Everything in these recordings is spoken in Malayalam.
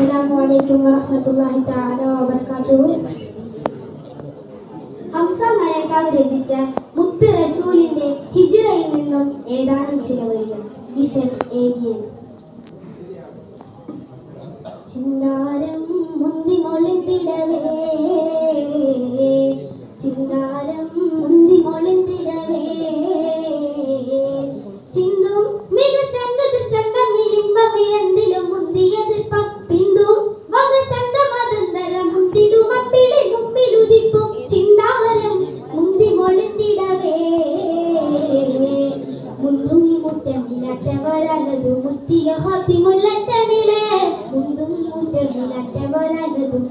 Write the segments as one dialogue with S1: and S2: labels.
S1: അസ്സലാമു അലൈക്കും വറഹ്മത്തുള്ളാഹി തആല വബറകാതുഹു. ഹംസ നരക്കാവ് രചിച്ച മുത്ത് റസൂലിന്റെ ഹിജ്റയിൽ നിന്നും ഏതാനും ചില വരികൾ വിഷൻ ഏകിയൻ de tu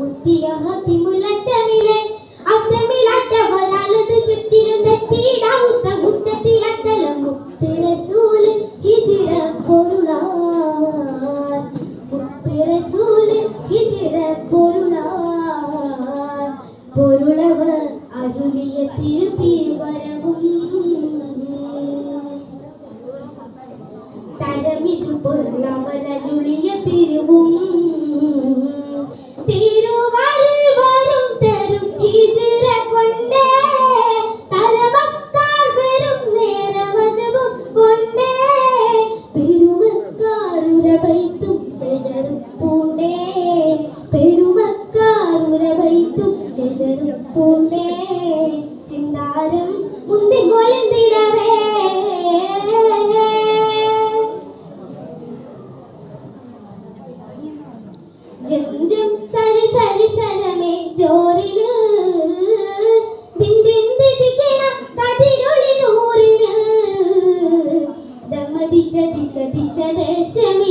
S1: സരി സരി ദിശ ദിശ ദിശ ദേശമേ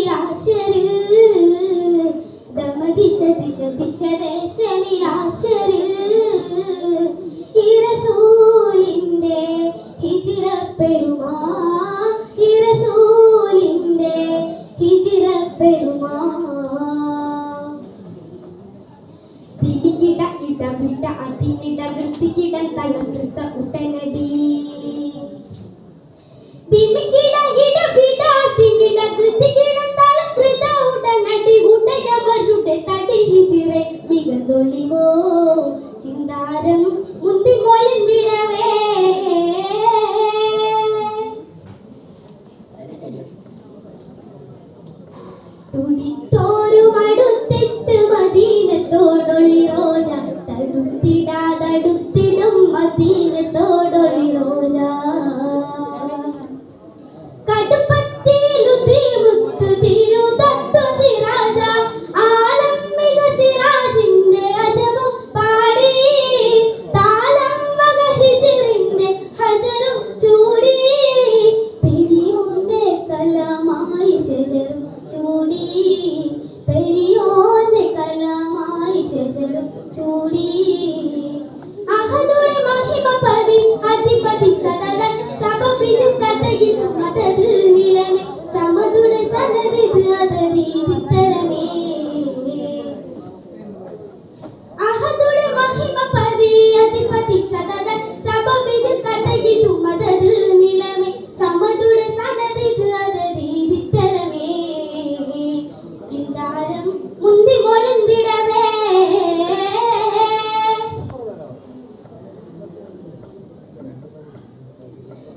S1: മികതൊളിവോ ചിന്താരം മുന്തി മൊളിന്തിടവേ തുടി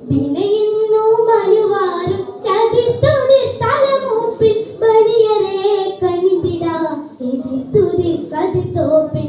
S1: പിണയുന്നു മനുവാരും ചതിർത്തുതിർ തലമൂപ്പിൽ ബനിയരെ കനിന്തിടാ. എതിർത്തുതിർ കതിർത്തോപ്പിൽ